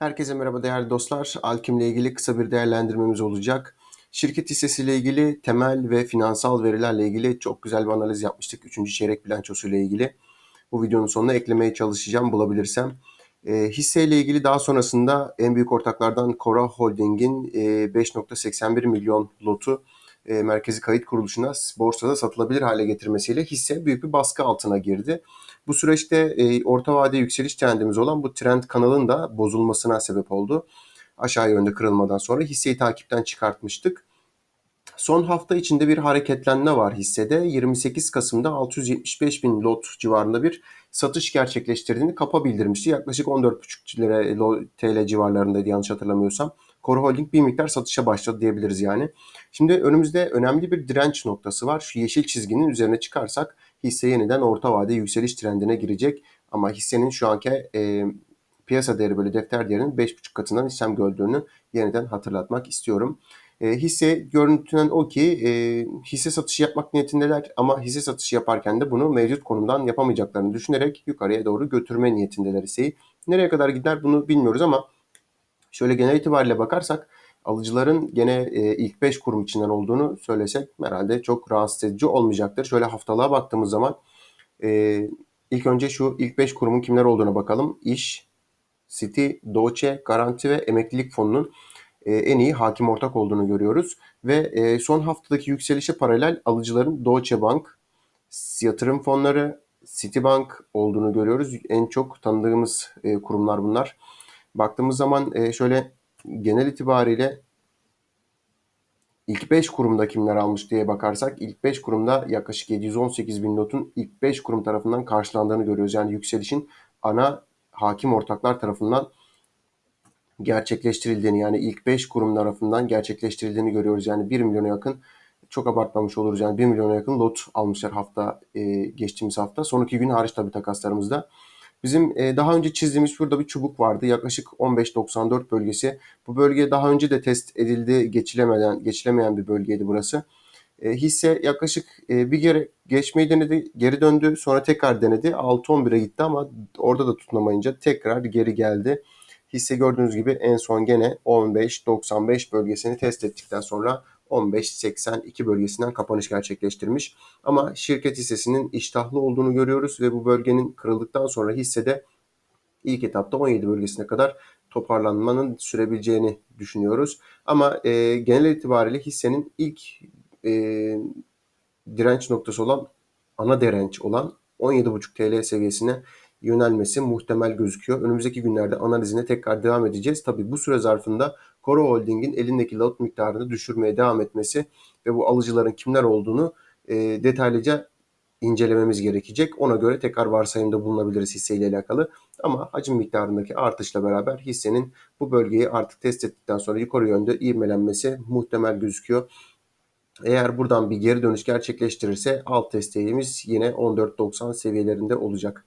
Herkese merhaba değerli dostlar. Alkim ile ilgili kısa bir değerlendirmemiz olacak. Şirket hissesiyle ilgili temel ve finansal verilerle ilgili çok güzel bir analiz yapmıştık. Üçüncü çeyrek bilançosu ile ilgili. Bu videonun sonuna eklemeye çalışacağım bulabilirsem. E, hisseyle ilgili daha sonrasında en büyük ortaklardan Cora Holding'in e, 5.81 milyon lotu e, merkezi kayıt kuruluşuna borsada satılabilir hale getirmesiyle hisse büyük bir baskı altına girdi. Bu süreçte e, orta vade yükseliş trendimiz olan bu trend kanalın da bozulmasına sebep oldu. Aşağı yönde kırılmadan sonra hisseyi takipten çıkartmıştık. Son hafta içinde bir hareketlenme var hissede. 28 Kasım'da 675 bin lot civarında bir satış gerçekleştirdiğini kapa bildirmişti. Yaklaşık 14,5 lira TL civarlarındaydı yanlış hatırlamıyorsam. Core Holding bir miktar satışa başladı diyebiliriz yani. Şimdi önümüzde önemli bir direnç noktası var. Şu yeşil çizginin üzerine çıkarsak hisse yeniden orta vade yükseliş trendine girecek. Ama hissenin şu anki e, piyasa değeri böyle defter değerinin 5,5 katından işlem gördüğünü yeniden hatırlatmak istiyorum. E, hisse görüntülen o ki e, hisse satışı yapmak niyetindeler ama hisse satışı yaparken de bunu mevcut konumdan yapamayacaklarını düşünerek yukarıya doğru götürme niyetindeler hisseyi. Nereye kadar gider bunu bilmiyoruz ama şöyle genel itibariyle bakarsak alıcıların gene e, ilk 5 kurum içinden olduğunu söylesek herhalde çok rahatsız edici olmayacaktır. Şöyle haftalığa baktığımız zaman e, ilk önce şu ilk 5 kurumun kimler olduğuna bakalım. İş, City, Doğuçe, Garanti ve Emeklilik Fonu'nun e, en iyi hakim ortak olduğunu görüyoruz. Ve e, son haftadaki yükselişe paralel alıcıların Deutsche Bank, yatırım fonları, Citibank olduğunu görüyoruz. En çok tanıdığımız e, kurumlar bunlar. Baktığımız zaman şöyle genel itibariyle ilk 5 kurumda kimler almış diye bakarsak ilk 5 kurumda yaklaşık 718 bin notun ilk 5 kurum tarafından karşılandığını görüyoruz. Yani yükselişin ana hakim ortaklar tarafından gerçekleştirildiğini yani ilk 5 kurum tarafından gerçekleştirildiğini görüyoruz. Yani 1 milyona yakın çok abartmamış oluruz. Yani 1 milyona yakın lot almışlar hafta e, geçtiğimiz hafta. Son iki gün hariç tabii takaslarımızda. Bizim e, daha önce çizdiğimiz şurada bir çubuk vardı. Yaklaşık 15.94 bölgesi. Bu bölge daha önce de test edildi. Geçilemeden, geçilemeyen bir bölgeydi burası. E, hisse yaklaşık e, bir kere geçmeyi denedi, geri döndü. Sonra tekrar denedi. 6.11'e gitti ama orada da tutunamayınca tekrar geri geldi. Hisse gördüğünüz gibi en son gene 15.95 bölgesini test ettikten sonra 15.82 bölgesinden kapanış gerçekleştirmiş. Ama şirket hissesinin iştahlı olduğunu görüyoruz ve bu bölgenin kırıldıktan sonra hissede ilk etapta 17 bölgesine kadar toparlanmanın sürebileceğini düşünüyoruz. Ama e, genel itibariyle hissenin ilk e, direnç noktası olan ana direnç olan 17,5 TL seviyesine yönelmesi muhtemel gözüküyor. Önümüzdeki günlerde analizine tekrar devam edeceğiz. Tabi bu süre zarfında Koro Holding'in elindeki lot miktarını düşürmeye devam etmesi ve bu alıcıların kimler olduğunu e, detaylıca incelememiz gerekecek. Ona göre tekrar varsayımda bulunabiliriz hisseyle alakalı. Ama hacim miktarındaki artışla beraber hissenin bu bölgeyi artık test ettikten sonra yukarı yönde ivmelenmesi muhtemel gözüküyor. Eğer buradan bir geri dönüş gerçekleştirirse alt desteğimiz yine 14.90 seviyelerinde olacak.